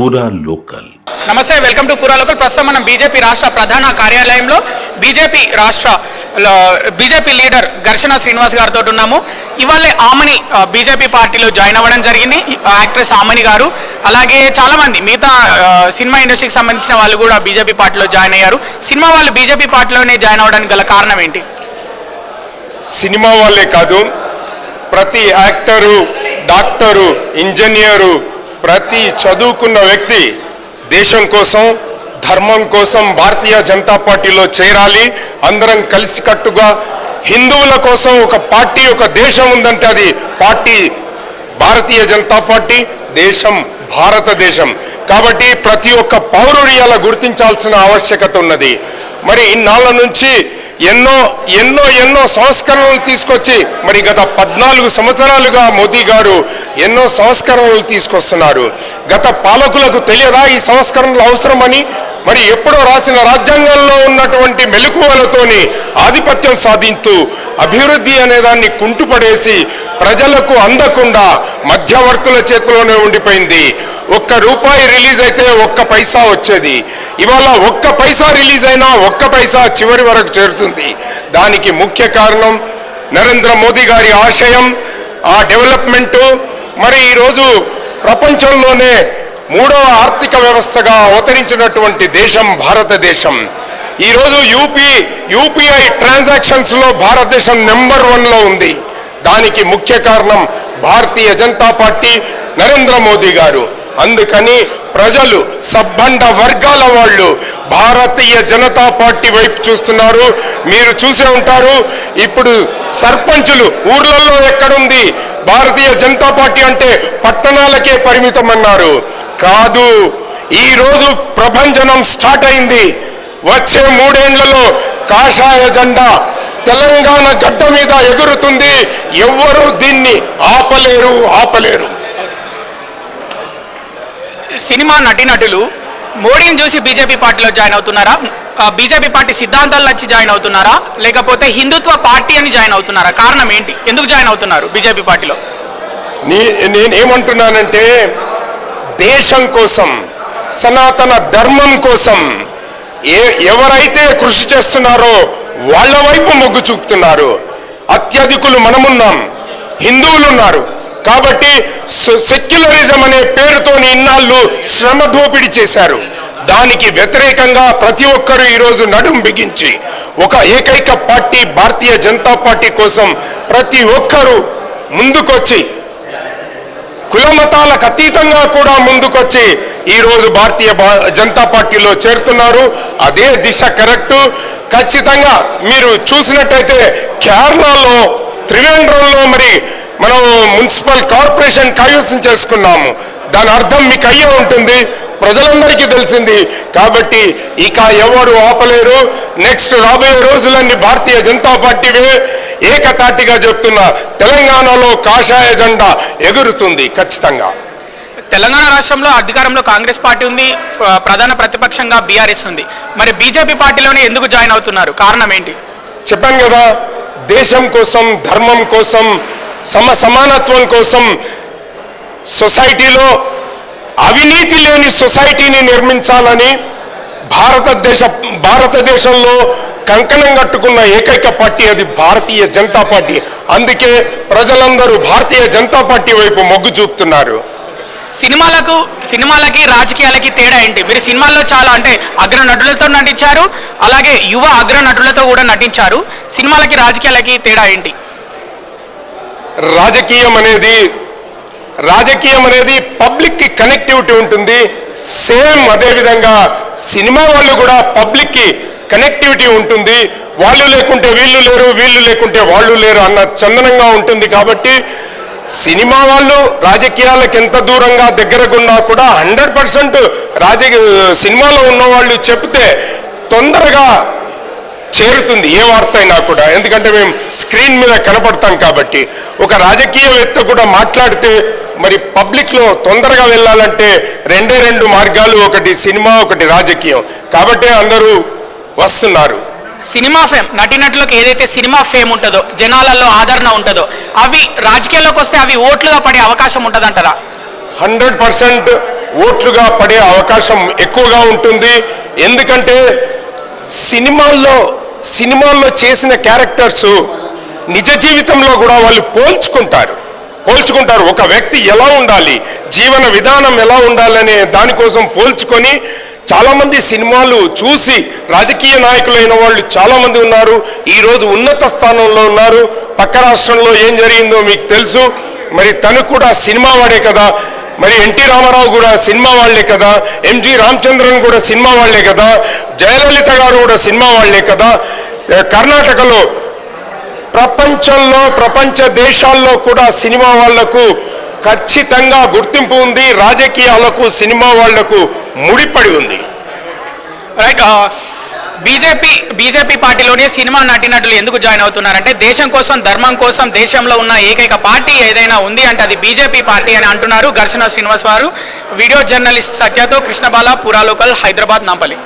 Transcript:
పూరా లోకల్ నమస్తే welcome to పూరా లోకల్ ప్రస్తుతం మనం బీజేపీ రాష్ట్ర ప్రధాన కార్యాలయంలో బీజేపీ రాష్ట్ర బీజేపీ లీడర్ ఘర్షణ శ్రీనివాస్ గారితో ఉన్నాము. ఇవాళ ఆమని బీజేపీ పార్టీలో జాయిన్ అవ్వడం జరిగింది. యాక్ట్రెస్ ఆమని గారు. అలాగే చాలా మంది మిగతా సినిమా ఇండస్ట్రీకి సంబంధించిన వాళ్ళు కూడా బీజేపీ పార్టీలో జాయిన్ అయ్యారు. సినిమా వాళ్ళు బీజేపీ పార్టీలోనే జాయిన్ అవ్వడానికి గల కారణం ఏంటి? సినిమా వాళ్ళే కాదు ప్రతి యాక్టరు డాక్టరు ఇంజనీరు ప్రతి చదువుకున్న వ్యక్తి దేశం కోసం ధర్మం కోసం భారతీయ జనతా పార్టీలో చేరాలి. అందరం కలిసికట్టుగా హిందువుల కోసం ఒక పార్టీ ఒక దేశం ఉందంటే అది పార్టీ భారతీయ జనతా పార్టీ దేశం భారతదేశం. కాబట్టి ప్రతి ఒక్క పౌరుడు అలా గుర్తించాల్సిన ఆవశ్యకత ఉన్నది. మరి ఇన్నాళ్ళ నుంచి ఎన్నో ఎన్నో ఎన్నో సంస్కరణలు తీసుకొచ్చి మరి గత పద్నాలుగు సంవత్సరాలుగా మోదీ గారు ఎన్నో సంస్కరణలు తీసుకొస్తున్నారు. గత పాలకులకు తెలియదా ఈ సంస్కరణలు అవసరమని? మరి ఎప్పుడో రాసిన రాజ్యాంగంలో ఉన్నటువంటి మెలకువలతోని ఆధిపత్యం సాధిస్తూ అభివృద్ధి అనే దాన్ని కుంటుపడేసి ప్రజలకు అందకుండా మధ్యవర్తుల చేతిలోనే ఉండిపోయింది. ఒక్క రూపాయి రిలీజ్ అయితే ఒక్క పైసా వచ్చేది. ఇవాళ ఒక్క పైసా రిలీజ్ అయినా ఒక్క పైసా చివరి వరకు చేరుతుంది. దానికి ముఖ్య కారణం నరేంద్ర మోదీ గారి ఆశయం ఆ డెవలప్మెంటు. మరి ఈరోజు ప్రపంచంలోనే మూడవ ఆర్థిక వ్యవస్థగా అవతరించినటువంటి దేశం భారతదేశం. ఈరోజు యూపీ యూపీఐ ట్రాన్సాక్షన్స్లో భారతదేశం నెంబర్ వన్లో ఉంది. దానికి ముఖ్య కారణం భారతీయ జనతా పార్టీ నరేంద్ర మోదీ గారు. అందుకని ప్రజలు సబ్బండ వర్గాల వాళ్ళు భారతీయ జనతా పార్టీ వైపు చూస్తున్నారు. మీరు చూసే ఉంటారు. ఇప్పుడు సర్పంచులు ఊర్లలో ఎక్కడుంది? భారతీయ జనతా పార్టీ అంటే పట్టణాలకే పరిమితం అన్నారు కాదు ఈరోజు ప్రభంజనం స్టార్ట్ అయింది. వచ్చే మూడేళ్ళలో కాషాయ జెండా తెలంగాణ గడ్డ మీద ఎగురుతుంది. ఎవ్వరూ దీన్ని ఆపలేరు ఆపలేరు. సినిమా నటీనటులు మోడీని చూసి బీజేపీ పార్టీలో జాయిన్ అవుతున్నారా? బీజేపీ పార్టీ సిద్ధాంతాలు నచ్చి జాయిన్ అవుతున్నారా? లేకపోతే హిందుత్వ పార్టీ అని జాయిన్ అవుతున్నారా? కారణం ఏంటి? ఎందుకు జాయిన్ అవుతున్నారు బీజేపీ పార్టీలో? నీ నేనేమంటున్నానంటే దేశం కోసం సనాతన ధర్మం కోసం ఏ ఎవరైతే కృషి చేస్తున్నారో వాళ్ళ వైపు మొగ్గు చూపుతున్నారు. అత్యధికులు మనమున్నాం హిందువులు ఉన్నారు కాబట్టి సె- సెక్యులరిజం అనే పేరుతోని ఇన్నాళ్ళు శ్రమ దోపిడీ చేశారు. దానికి వ్యతిరేకంగా ప్రతి ఒక్కరూ ఈరోజు నడుం బిగించి ఒక ఏకైక పార్టీ భారతీయ జనతా పార్టీ కోసం ప్రతి ఒక్కరూ ముందుకొచ్చి కులమతాలకు అతీతంగా కూడా ముందుకొచ్చి ఈరోజు భారతీయ భా- జనతా పార్టీలో చేరుతున్నారు. అదే దిశ కరెక్ట్. ఖచ్చితంగా మీరు చూసినట్టయితే కేరళలో త్రివేంద్రంలో మరి మనం మున్సిపల్ కార్పొరేషన్ కైవసం చేసుకున్నాము. దాని అర్థం మీకు అయ్యే ఉంటుంది. ప్రజలందరికీ తెలిసింది. కాబట్టి ఇక ఎవరు ఆపలేరు నెక్స్ట్ రాబోయే రోజులన్నీ భారతీయ జనతా పార్టీవే ఏకతాటిగా చెప్తున్నా. తెలంగాణలో కాషాయ జెండా ఎగురుతుంది ఖచ్చితంగా. తెలంగాణ రాష్ట్రంలో అధికారంలో కాంగ్రెస్ పార్టీ ఉంది. ప్ర- ప్రధాన ప్రతిపక్షంగా బీఆర్ఎస్ ఉంది. మరి బీజేపీ పార్టీలోనే ఎందుకు జాయిన్ అవుతున్నారు? కారణం ఏంటి? చెప్పాను కదా దేశం కోసం ధర్మం కోసం సమ సమానత్వం కోసం సొసైటీలో అవినీతి లేని సొసైటీని నిర్మించాలని భారతదేశ భారతదేశంలో కంకణం కట్టుకున్న ఏకైక పార్టీ అది భారతీయ జనతా పార్టీ. అందుకే ప్రజలందరూ భారతీయ జనతా పార్టీ వైపు మొగ్గు చూపుతున్నారు. సినిమాలకు సినిమాలకి రాజకీయాలకి తేడా ఏంటి? మీరు సినిమాల్లో చాలా అంటే అగ్ర నటులతో నటించారు అలాగే యువ అగ్ర నటులతో కూడా నటించారు. సినిమాలకి రాజకీయాలకి తేడా ఏంటి? రాజకీయం అనేది రాజకీయం అనేది పబ్లిక్కి కనెక్టివిటీ ఉంటుంది. సేమ్ అదేవిధంగా సినిమా వాళ్ళు కూడా పబ్లిక్కి కనెక్టివిటీ ఉంటుంది. వాళ్ళు లేకుంటే వీళ్ళు లేరు వీళ్ళు లేకుంటే వాళ్ళు లేరు అన్న చందనంగా ఉంటుంది కాబట్టి సినిమా వాళ్ళు రాజకీయాలకు ఎంత దూరంగా దగ్గరకున్నా కూడా హండ్రెడ్ పర్సెంట్ రాజకీయ సినిమాలో ఉన్న వాళ్ళు చెప్తే తొందరగా చేరుతుంది ఏ వార్త అయినా కూడా. ఎందుకంటే మేము స్క్రీన్ మీద కనపడతాం కాబట్టి. ఒక రాజకీయవేత్త కూడా మాట్లాడితే మరి పబ్లిక్లో తొందరగా వెళ్ళాలంటే రెండే రెండు మార్గాలు ఒకటి సినిమా ఒకటి రాజకీయం. కాబట్టి అందరూ వస్తున్నారు. సినిమా ఫేమ్ నటీనటులకు ఏదైతే సినిమా ఫేమ్ ఉంటుందో జనాలలో ఆదరణ ఉంటుందో అవి రాజకీయాల్లోకి వస్తే అవి ఓట్లుగా పడే అవకాశం ఉంటుందంటారా? హండ్రెడ్ పర్సెంట్ ఓట్లుగా పడే అవకాశం ఎక్కువగా ఉంటుంది. ఎందుకంటే సినిమాల్లో సినిమాల్లో చేసిన క్యారెక్టర్స్ నిజ జీవితంలో కూడా వాళ్ళు పోల్చుకుంటారు. పోల్చుకుంటారు. ఒక వ్యక్తి ఎలా ఉండాలి? జీవన విధానం ఎలా ఉండాలనే దానికోసం పోల్చుకొని చాలామంది సినిమాలు చూసి రాజకీయ నాయకులైన వాళ్ళు చాలామంది ఉన్నారు. ఈరోజు ఉన్నత స్థానంలో ఉన్నారు. పక్క రాష్ట్రంలో ఏం జరిగిందో మీకు తెలుసు. మరి తను కూడా సినిమా వాడే కదా. మరి ఎన్టీ రామారావు కూడా సినిమా వాళ్ళే కదా ఎంజి రామచంద్రన్ కూడా సినిమా వాళ్ళే కదా జయలలిత గారు కూడా సినిమా వాళ్ళే కదా. కర్ణాటకలో ప్రపంచంలో ప్రపంచ దేశాల్లో కూడా సినిమా వాళ్ళకు ఖచ్చితంగా గుర్తింపు ఉంది రాజకీయాలకు సినిమా వాళ్ళకు ముడిపడి ఉంది. రైట్ uh, బీజేపీ బీజేపీ పార్టీలోనే సినిమా నటినటులు ఎందుకు జాయిన్ అవుతున్నారంటే దేశం కోసం ధర్మం కోసం దేశంలో ఉన్న ఏకైక పార్టీ ఏదైనా ఉంది అంటే అది బీజేపీ పార్టీ అని అంటున్నారు ఘర్షణ శ్రీనివాస్ వారు. వీడియో జర్నలిస్ట్ సత్యతో కృష్ణబాల పురాలోకల్ హైదరాబాద్ నాంపల్లి.